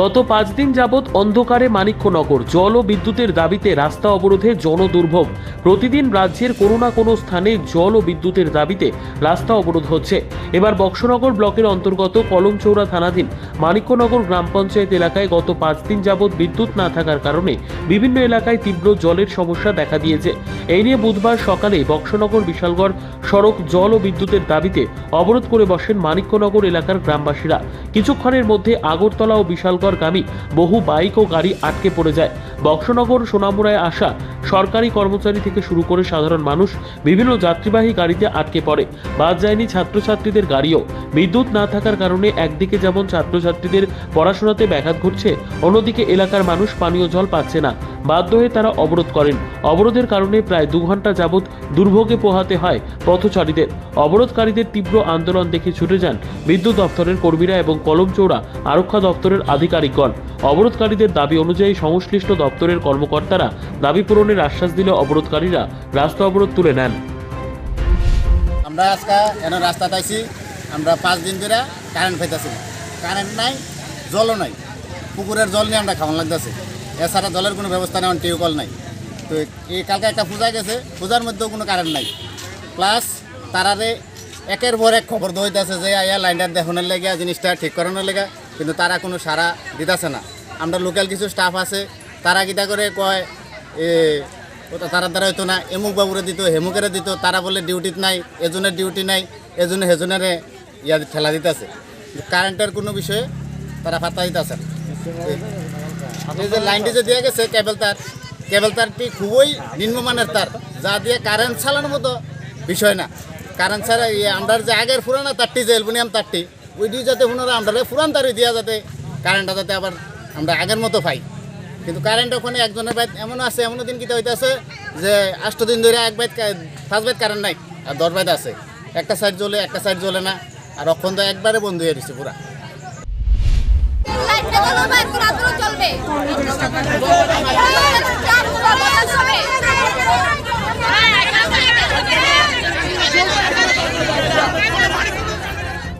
গত পাঁচ দিন যাবৎ অন্ধকারে মানিক্যনগর জল ও বিদ্যুতের দাবিতে রাস্তা অবরোধে জনদুর্ভোগ। প্রতিদিন রাজ্যের কোনো না কোনো স্থানে জল ও বিদ্যুতের দাবিতে রাস্তা অবরোধ হচ্ছে। এবার বক্সনগর ব্লকের অন্তর্গত কলমচৌড়া থানাধীন মানিক্যনগর গ্রাম পঞ্চায়েত এলাকায় গত পাঁচ দিন যাবৎ বিদ্যুৎ না থাকার কারণে বিভিন্ন এলাকায় তীব্র জলের সমস্যা দেখা দিয়েছে। এই নিয়ে বুধবার সকালে বক্সনগর বিশালগড় সড়ক জল ও বিদ্যুতের দাবিতে অবরোধ করে বসেন মানিক্যনগর এলাকার গ্রামবাসীরা। কিছুক্ষণের মধ্যে আগরতলা ও বিশালগড়গামী বহু বাইক ও গাড়ি আটকে পড়ে যায়। বক্সনগর, সোনামুড়ায় আসা সরকারি কর্মচারী থেকে শুরু করে সাধারণ মানুষ বিভিন্ন যাত্রীবাহী গাড়িতে আটকে পড়ে। বাদ যায়নি ছাত্রছাত্রীদের গাড়িও। বিদ্যুৎ না থাকার কারণে একদিকে যেমন ছাত্রছাত্রীদের পড়াশোনাতে ব্যাঘাত ঘটছে, অন্যদিকে এলাকার মানুষ পানীয় জল পাচ্ছে না। বাধ্য হয়ে তারা অবরোধ করেন। অবরোধের কারণে প্রায় দু ঘণ্টা যাবৎ দুর্ভোগে পোহাতে হয় পথচারীদের। অবরোধকারীদের তীব্র আন্দোলন দেখে ছুটে যান বিদ্যুৎ দপ্তরের কর্মীরা এবং কলম কলমচৌড়া আরক্ষা দপ্তরের আধিকারিকগণ। অবরোধকারীদের দাবি অনুযায়ী সংশ্লিষ্ট দপ্তরের কর্মকর্তারা দাবি পূরণের আশ্বাস দিলে অবরোধকারীরা রাস্তা অবরোধ তুলে নেন। আমরা আজকে রাস্তা পাইছি, আমরা পাঁচ দিন ধরে কারেন্ট পাইতেছি কারেন্ট নাই, জলও নাই। পুকুরের জল নিয়ে আমরা খাওয়ান লাগতেছে। এছাড়া জলের কোনো ব্যবস্থা নেই টিউবওয়েল নাই। তো এই কালকে একটা পূজা গেছে, পূজার মধ্যেও কোনো কারেন্ট নাই। প্লাস তারারে একের পর এক খবর দইতেছে যে, আয়া লাইনটা দেখানোর লেগে, জিনিসটা ঠিক করানোর লেগে। কিন্তু তারা কোনো সারা দিতেছে না। আমরা লোকাল কিছু স্টাফ আছে, তারা কিটা করে কয় তারা দ্বারা হইতো না, এমুক বাবুরে দিত, হেমুকেরে দিত, তারা বলে ডিউটিত নাই, এজনের ডিউটি নাই, এজনে হেজনেরে ইয়া ঠেলা দিতেছে। কারেন্টের কোনো বিষয়ে তারা ফাতা দিতেছে। এই যে লাইনটি যে দিয়ে গেছে, কেবল তার, কেবল তারটি খুবই নিম্নমানের তার, যা দিয়ে কারেন্ট চালানোর মতো বিষয় না। কারেন্ট ছাড়া আমরা যে আগের পুরানো তারটি, যে অ্যালুমিনিয়াম তারটি ওইটি যাতে ওনারা আমরা পুরান তারি দিয়া যাতে কারেন্টটা যাতে আবার আমরা আগের মতো পাই। কিন্তু কারেন্ট ওখানে একজনের বাইত এমন আছে এমন দিন কিতা হইতেছে যে আষ্ট দিন ধরে এক বাইত পাঁচ বাইত কারেন্ট নাই আর দশ বাইত আছে। একটা সাইড জ্বলে, একটা সাইড জ্বলে না। আর অখন তো একবারে বন্ধ হয়ে গেছে পুরা। চলবে